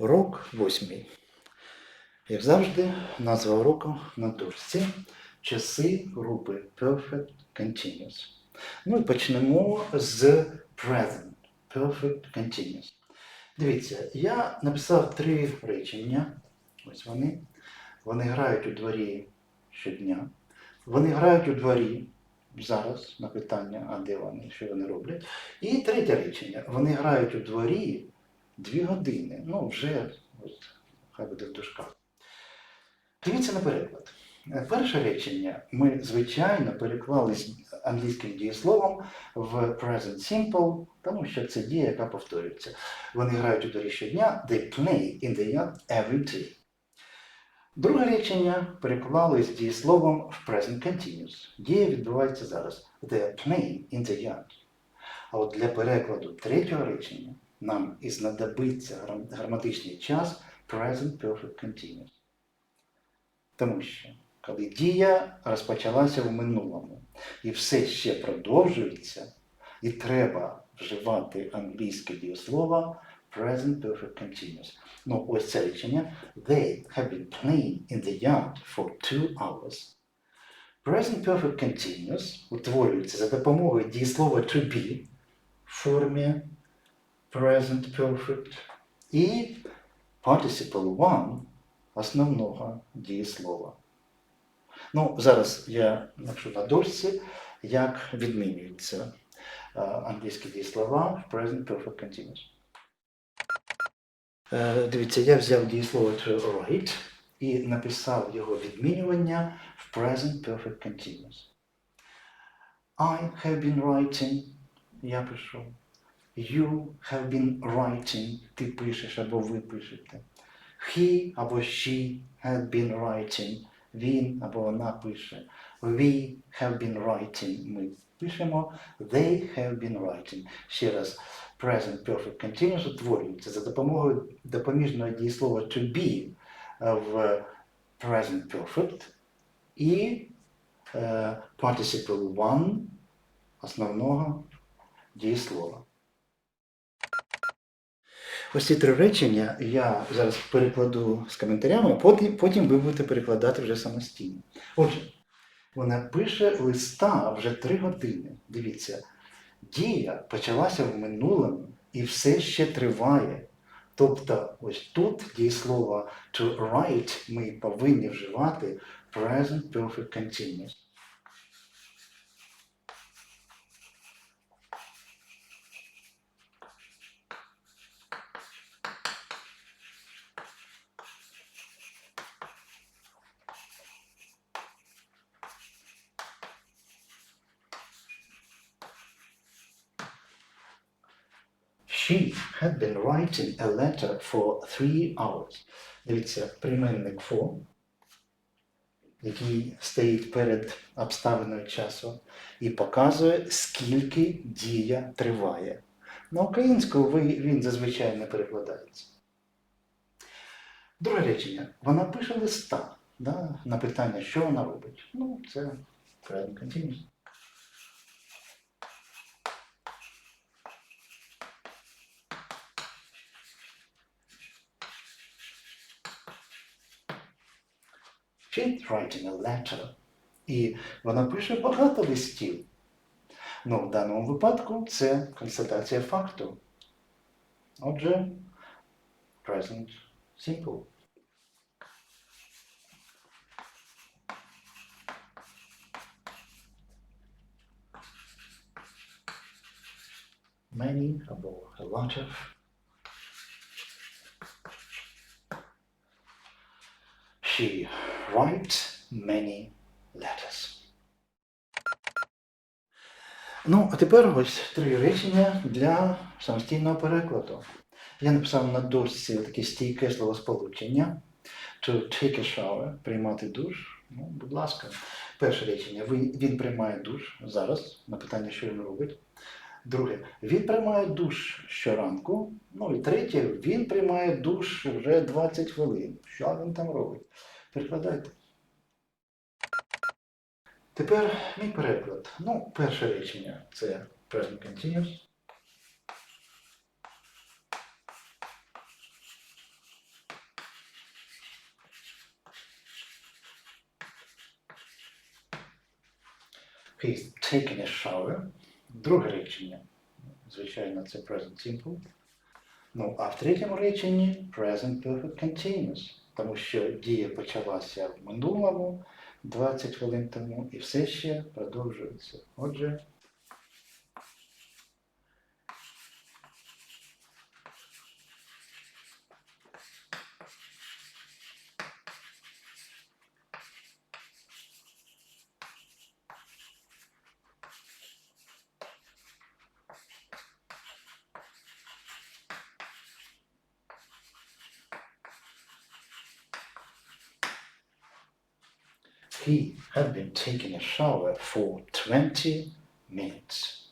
Урок восьмий. Як завжди, назва уроку на дошці. Часи групи Perfect Continuous. Ну і почнемо з Present Perfect Continuous. Дивіться, я написав три речення. Ось вони. Вони грають у дворі щодня. Вони грають у дворі зараз на питання, а де вони, що вони роблять. І третє речення. Вони грають у дворі дві години. Ну, вже от, хай буде в дужках. Дивіться на переклад. Е, Перше речення ми, звичайно, переклали з англійським дієсловом в present simple, тому що це дія, яка повторюється. Вони грають у дворі щодня, they play in the yard every day. Друге речення переклали з дієсловом в present continuous. Дія відбувається зараз. They are playing in the yard. А от для перекладу третього речення нам і знадобиться граматичний час present perfect continuous. Тому що коли дія розпочалася в минулому і все ще продовжується, і треба вживати англійське дієслово present perfect continuous. Ну, ось це речення. They have been playing in the yard for two hours. Present perfect continuous утворюється за допомогою дієслова to be в формі present perfect і participle one основного дієслова. Ну, зараз я напишу на дошці, як відмінюються е, англійські дієслова в present perfect continuous. Е, Дивіться, я взяв дієслово to write і написав його відмінювання в present perfect continuous. I have been writing, я пишу. You have been writing, ти пишеш або ви пишете. He або she had been writing, він або вона пише. We have been writing, ми пишемо. They have been writing. Ще раз, present perfect continuous утворюється за допомогою допоміжного дієслова to be е, в present perfect і е, participle one основного дієслова. Ось ці три речення я зараз перекладу з коментарями, потім, потім ви будете перекладати вже самостійно. Отже, вона пише листа вже три години. Дивіться, дія почалася в минулому і все ще триває. Тобто, ось тут дієслово to write ми повинні вживати present perfect continuous. She had been writing a letter for three hours. Дивіться, прийменник for, який стоїть перед обставиною часу, і показує, скільки дія триває. На українську він зазвичай не перекладається. Друге речення. Вона пише листа да, на питання, що вона робить. Ну, це present continuous. She's writing a letter. І вона пише багато листів. Ну, в даному випадку це констатація факту. Отже, present simple. Many або a lot of. She writes many letters. Ну, а тепер ось три речення для самостійного перекладу. Я написав на дошці таке стійке словосполучення. To take a shower, приймати душ. Ну, будь ласка. Перше речення. Ви- Він приймає душ зараз, на питання, що він робить. Друге, він приймає душ щоранку. Ну і третє, він приймає душ вже 20 хвилин. Що він там робить? Перекладайте. Тепер мій переклад. Ну, перше речення це present continuous. He's taking a shower. Друге речення. Звичайно, це present simple. Ну, а в третьому реченні present perfect continuous. Тому що дія почалася в минулому 20 хвилин тому і все ще продовжується. Отже, he had been taking a shower for 20 minutes.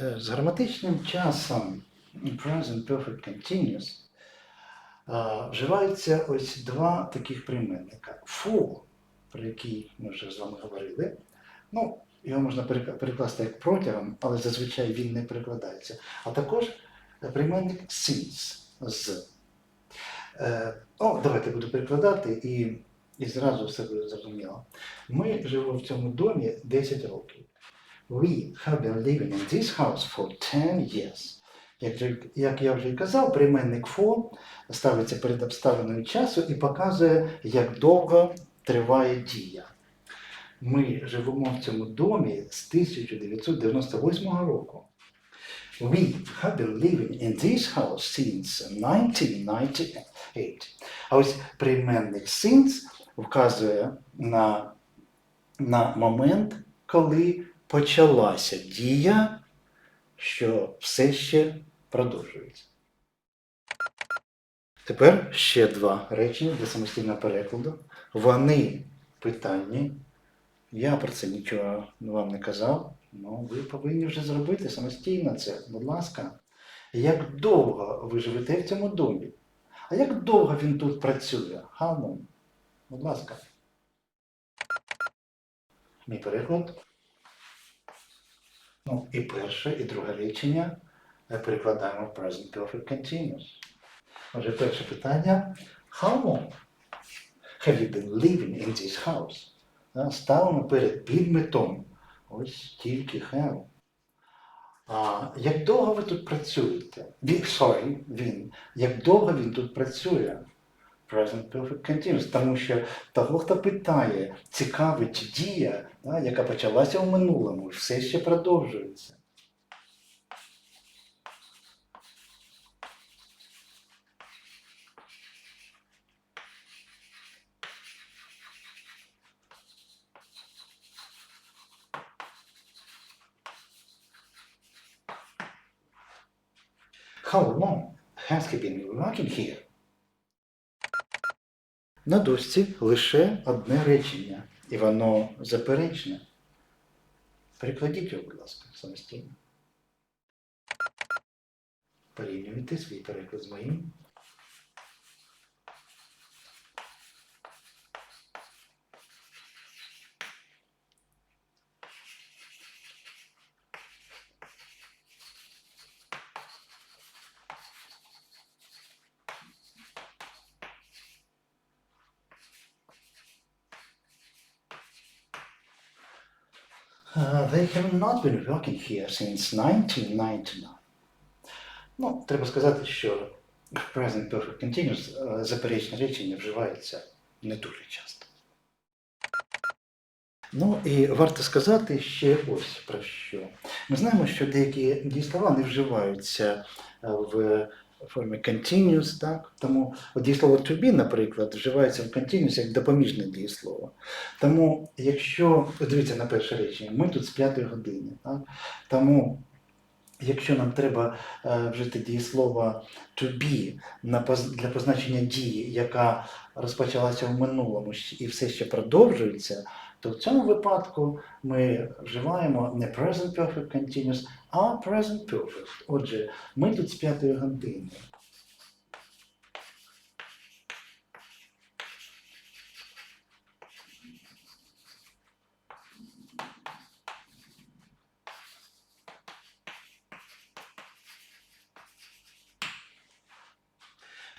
Е, З граматичним часом present perfect continuous вживаються ось два таких прийменника. For, про який ми вже з вами говорили. Ну, його можна перекласти як протягом, але зазвичай він не перекладається. А також прийменник since з. Е, О, давайте буду перекладати і, і зразу все буде зрозуміло. Ми живемо в цьому домі 10 років. We have been living in this house for 10 years. Як, як я вже казав, прийменник for ставиться перед обставиною часу і показує, як довго триває дія. Ми живемо в цьому домі з 1998 року. We have been living in this house since 1998. А ось прийменник since вказує на, на момент, коли почалася дія, що все ще продовжується. Тепер ще два речення для самостійного перекладу. Вони питанні. Я про це нічого вам не казав. Ну, ви повинні вже зробити самостійно це, будь ласка. Як довго ви живете в цьому домі? А як довго він тут працює? How? Будь ласка. Мій переклад. Ну, і перше, і друге речення перекладаємо в present perfect continuous. Отже, перше питання. How long have you been living in this house? Ставимо перед підметом. Ось тільки have. А, як довго ви тут працюєте? Він, sorry, він. Як довго він тут працює? Present Perfect Continuous. Тому що того, хто питає, цікавить дія, да, яка почалася в минулому, все ще продовжується. How long has he been working here? На дошці лише одне речення, і воно заперечне. Перекладіть його, будь ласка, самостійно. Порівнюйте свій переклад з моїм. They have not been working here since 1999. Ну, треба сказати, що в present perfect continuous е, заперечне речення вживається не дуже часто. Ну і варто сказати ще ось про що. Ми знаємо, що деякі дієслова не вживаються е, в формі continuous, так? Тому дієслово to be, наприклад, вживається в continuous як допоміжне дієслово. Тому, якщо дивіться на перше речення, ми тут з п'ятої години. Так? Тому, якщо нам треба е, вжити дієслово to be для позначення дії, яка розпочалася в минулому і все ще продовжується, то в цьому випадку ми вживаємо не present perfect continuous, а present perfect. Отже, ми тут з п'ятої години.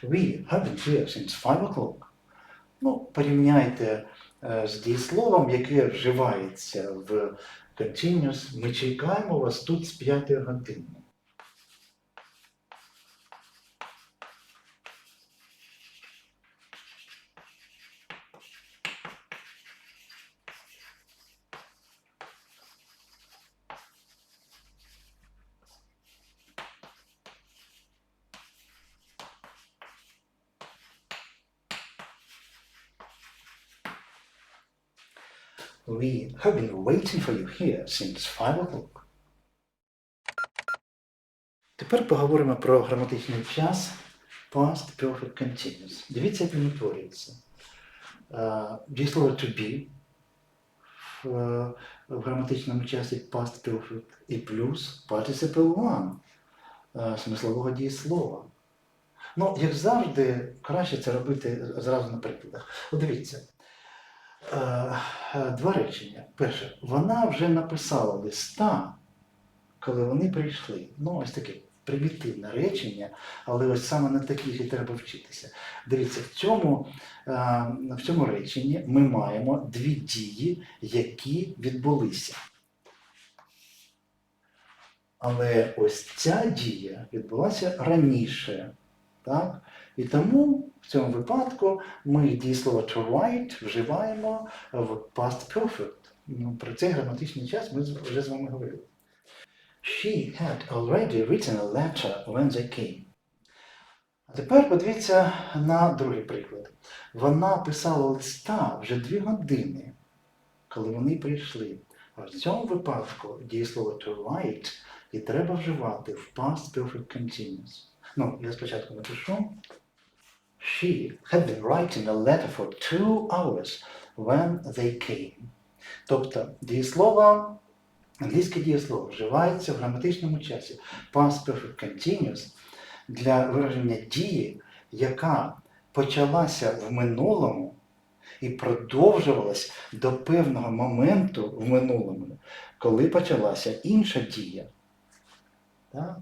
We have been here since 5 o'clock. Ну, порівняйте е, з дієсловом, яке вживається в continuous. Ми чекаємо вас тут з 5 години. We have been waiting for you here since 5 o'clock. Тепер поговоримо про граматичний час past perfect continuous. Дивіться, як він утворюється. Е, Дієслово to be в, е, в граматичному часі past perfect і плюс participle one е, смислового дієслова. Ну, як завжди, краще це робити зразу на прикладах. Дивіться. Е, е, Два речення. Перше, вона вже написала листа, коли вони прийшли. Ну, ось таке примітивне речення, але ось саме на таких і треба вчитися. Дивіться, в цьому, е, в цьому реченні ми маємо дві дії, які відбулися. Але ось ця дія відбулася раніше. Так? І тому в цьому випадку ми дієслово to write вживаємо в past perfect. Ну, про цей граматичний час ми вже з вами говорили. She had already written a letter when they came. А тепер подивіться на другий приклад. Вона писала листа вже дві години, коли вони прийшли. А в цьому випадку дієслово to write і треба вживати в past perfect continuous. Ну, я спочатку напишу. She had been writing a letter for two hours when they came. Тобто дієслово, англійське дієслово вживається в граматичному часі past perfect continuous для вираження дії, яка почалася в минулому і продовжувалась до певного моменту в минулому, коли почалася інша дія.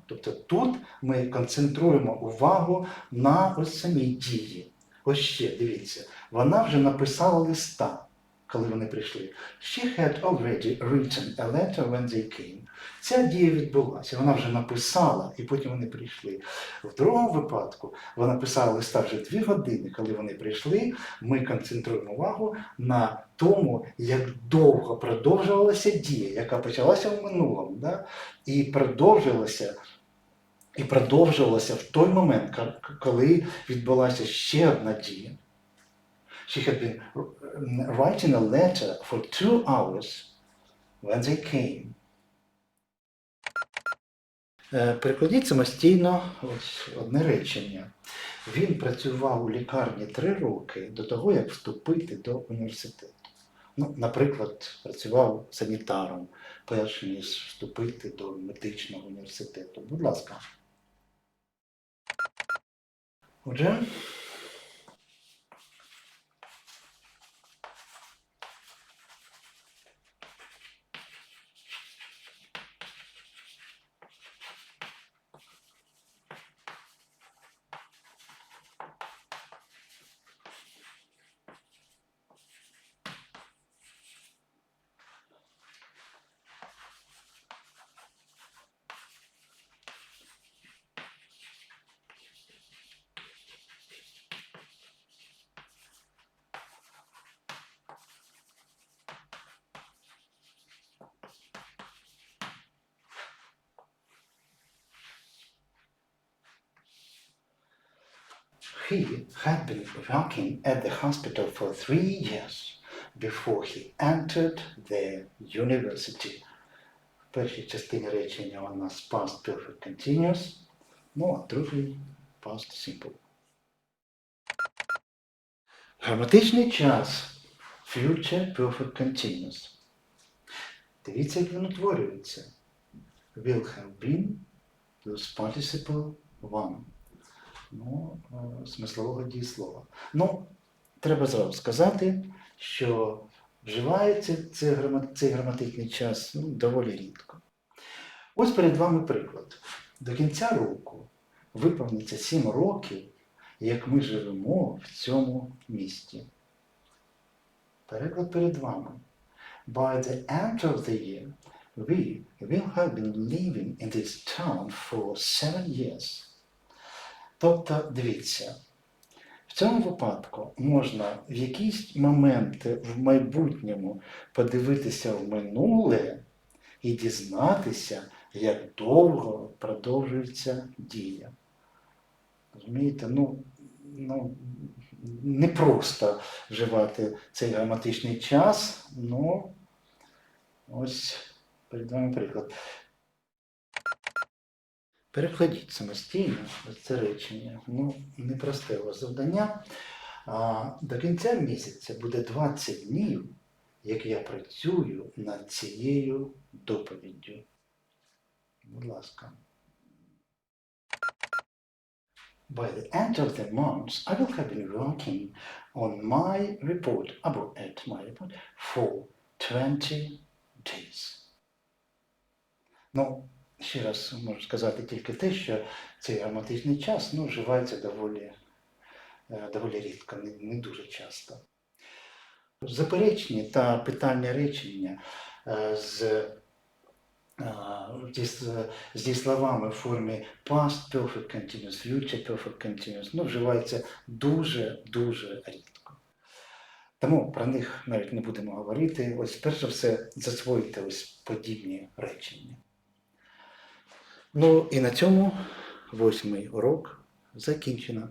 Тобто тут ми концентруємо увагу на ось самій дії. Ось ще дивіться, вона вже написала листа, коли вони прийшли. She had already written a letter when they came. Ця дія відбулася, вона вже написала, і потім вони прийшли. В другому випадку вона писала листа вже дві години, коли вони прийшли. Ми концентруємо увагу на тому, як довго продовжувалася дія, яка почалася в минулому. Да? і продовжилося, і продовжувалося в той момент, коли відбулася ще одна дія. She had been writing a letter for two hours when they came. Е, Перекладіть самостійно ось одне речення. Він працював у лікарні три роки до того, як вступити до університету. Ну, наприклад, працював санітаром, перш ніж вступити до медичного університету. Будь ласка. Отже, he had been working at the hospital for three years before he entered the university. В першій частині речення у нас past perfect continuous, ну а другий past simple. Граматичний час future perfect continuous. Дивіться, як він утворюється. Will have been plus participle one. Ну, е, смислового дієслова. Ну, треба зразу сказати, що вживається цей, цей граматичний час ну, доволі рідко. Ось перед вами приклад. До кінця року виповниться 7 років, як ми живемо в цьому місті. Переклад перед вами. By the end of the year, we will have been living in this town for seven years. Тобто, дивіться, в цьому випадку можна в якісь моменти в майбутньому подивитися в минуле і дізнатися, як довго продовжується дія. Розумієте? Ну, ну, не просто вживати цей граматичний час, ну ось перед вами приклад. Перекладіть самостійно це речення. Ну, непросте у вас завдання. А, до кінця місяця буде 20 днів, як я працюю над цією доповіддю. Будь ласка. By the end of the month, I will have been working on my report, about at my report, for 20 days. Ну, ще раз можу сказати тільки те, що цей граматичний час ну, вживається доволі, е, доволі рідко, не, не дуже часто. Заперечні та питальні речення е, з, е, зі, зі словами в формі past perfect continuous, future perfect continuous, ну, вживаються дуже-дуже рідко. Тому про них навіть не будемо говорити. Ось перш за все засвоїте ось подібні речення. Ну і на цьому восьмий урок закінчено.